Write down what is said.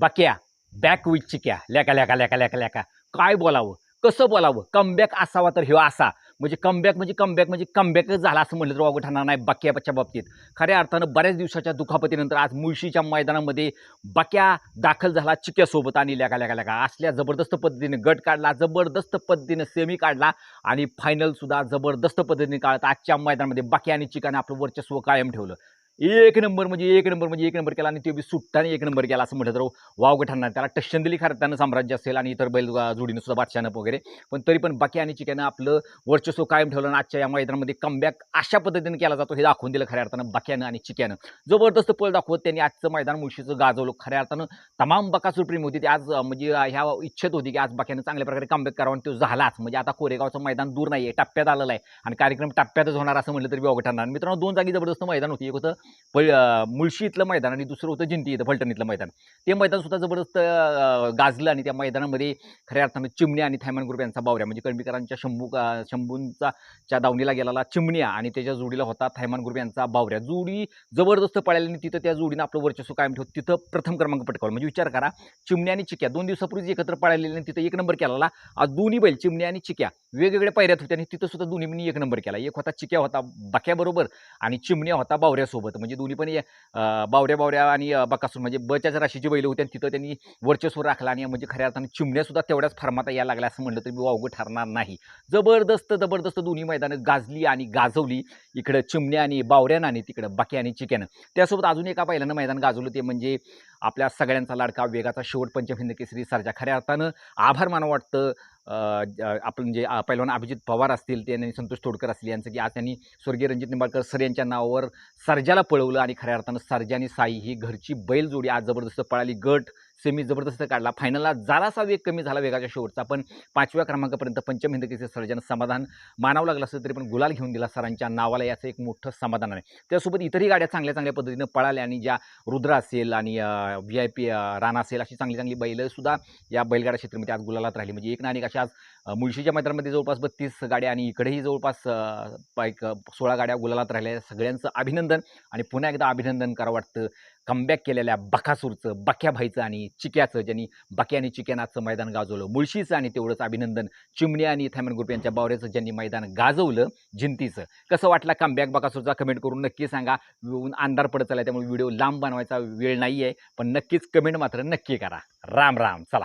बाक्या back with चिक्या. लेका लेका लेका लेका लेका. काय बोलावं? कसं बोलावं? कमबॅक असावा तर ह्यो असा. म्हणजे कमबॅक म्हणजे कमबॅक म्हणजे कमबॅकच झाला असं म्हटलं तर वागू ठरणार नाही बाक्याच्या बाबतीत. खऱ्या अर्थानं बऱ्याच दिवसाच्या दुखापतीनंतर आज मुळशीच्या मैदानामध्ये बाक्या दाखल झाला चिक्यासोबत आणि लेका लेका लेका. असल्या जबरदस्त पद्धतीने गट काढला जबरदस्त पद्धतीने सेमी काढला आणि फायनलसुद्धा जबरदस्त पद्धतीने काढत आजच्या मैदानामध्ये बाक्या आणि चिकाने आपलं वर्चस्व कायम ठेवलं. एक नंबर म्हणजे एक नंबर म्हणजे एक नंबर केला आणि ते बी सुट्टाने एक नंबर केला असं म्हटलं तर वाव ठरणार त्याला टशन दिली खरं साम्राज्य असेल आणि इतर बैल अं, जोडीनं सुद्धा बादशानं वगैरे. पण तरी पण बाकी आणि चिक्यानं आपलं वर्चस्व कायम ठेवलं आणि आजच्या या मैदानामध्ये कमबॅक अशा पद्धतीने केला जातो हे दाखवून दिलं खऱ्या अर्थानं बाक्यानं आणि चिक्यानं. जबरदस्त पळ दाखवत त्यांनी आजचं मैदान मुळशीचं गाजवलं. खऱ्या अर्थानं तमाम बकासूर प्रेम होती ते आज म्हणजे ह्या इच्छित होती की आज बाक्यानं चांगल्या प्रकारे कमबॅक करावा आणि तो झालाच. म्हणजे आता कोरेगावचं मैदान दूर नाही आहे टप्प्यात आलेलं आहे आणि कार्यक्रम टप्प्यातच होणार असं म्हटलं तरी वाव ठरणार मित्रांनो दोन जागी जबरदस्त मैदान होती. एक होतं प मुळशी इथलं मैदान आणि दुसरं होतं जिंती इथं फलटण इथलं मैदान. ते मैदान सुद्धा जबरदस्त गाजलं आणि त्या मैदानामध्ये खऱ्या अर्थानं चिमण्या आणि थायमान ग्रुप यांचा बावऱ्या. म्हणजे कणबीकरांच्या शंभू शंभूंचा च्या दावणीला गेलेला चिमण्या आणि त्याच्या जोडीला होता थायमान ग्रुप यांचा बावऱ्या. जोडी जबरदस्त पळाली आणि तिथं त्या जोडीनं आपलं वर्चस्व कायम ठेवत तिथं प्रथम क्रमांक पटकावला. म्हणजे विचार करा चिमण्या आणि चिक्या दोन दिवसापूर्वीच एकत्र पळालेले आणि तिथं एक नंबर केला आज दोन्ही बैल चिमण्या आणि चिक्या. वेगवेगळ्या पायऱ्यात होत्या आणि तिथं सुद्धा दोन्ही एक नंबर केला. एक होता चिक्या होता बाक्याबरोबर आणि चिमण्या होता बावऱ्यासोबत. म्हणजे दोन्ही पण बावऱ्या बावऱ्या आणि बकासून बकासूर. म्हणजे बच्याच राशीची बैल होती आणि तिथं त्यांनी वर्चस्व राखला आणि म्हणजे खऱ्या अर्थाने चिमण्या सुद्धा तेवढ्याच फर्मात यायला लागल्या असं म्हटलं तरी वावगं ठरणार नाही. जबरदस्त जबरदस्त दोन्ही मैदानं गाजली आणि गाजवली. इकडं चिमण्या आणि बावऱ्यानं आणि तिकडं बक्या आणि चिक्यानं. त्यासोबत अजून एका पहिल्यानं मैदान गाजवलं ते म्हणजे आपल्या सगळ्यांचा लाडका वेगाचा शेवट पंचमहिंद केसरी सरजा. खऱ्या अर्थानं आभार मानव वाटतं. आपण जे म्हणजे, पहिलवान अभिजित पवार असतील त्यांनी संतोष तोडकर असतील यांचं की आज त्यांनी स्वर्गीय रणजित निंबाळकर सर यांच्या नावावर सर्जाला पळवलं आणि खऱ्या अर्थानं सर्जा आणि साई ही घरची बैलजोडी आज जबरदस्त पळाली. गट सेमी जबरदस्त काढला. फायनलला जरासा वेग कमी झाला वेगाच्या शेवटचा पण पाचव्या क्रमांकापर्यंत पंचम केसरी सर्जन समाधान मानावं लागलं असलं तरी पण गुलाल घेऊन दिला सरांच्या नावाला. याचं एक मोठं समाधान आहे. त्यासोबत इतरही गाड्या चांगल्या चांगल्या पद्धतीनं पळाल्या आणि ज्या रुद्र असेल आणि व्ही आय पी राणा असेल अशी चांगली चांगली बैलंसुद्धा या बैलगाडा क्षेत्रामध्ये आज गुलालात राहिली. म्हणजे एक ना एक अशा आज मुळशीच्या मैदानामध्ये जवळपास बत्तीस गाड्या आणि इकडेही जवळपास एक सोळा गाड्या गुलालात राहिल्या. सगळ्यांचं अभिनंदन आणि पुन्हा एकदा अभिनंदन करावं वाटतं. कमबॅक केलेल्या बखासूरचं बख्या भाईचं आणि चिक्याचं ज्यांनी बाकी आणि चिक्यानाचं मैदान गाजवलं. मुळशीचं आणि तेवढंच अभिनंदन. चिमणी आणि थायमन ग्रुप यांच्या बावऱ्याचं ज्यांनी मैदान गाजवलं जिंतीचं. कसं वाटलं? कमबॅक बकासूरचा कमेंट करून नक्की सांगा. अंधार पडत चालला त्यामुळे व्हिडिओ लांब बनवायचा वेळ नाही आहे पण नक्कीच कमेंट मात्र नक्की करा. राम राम. चला.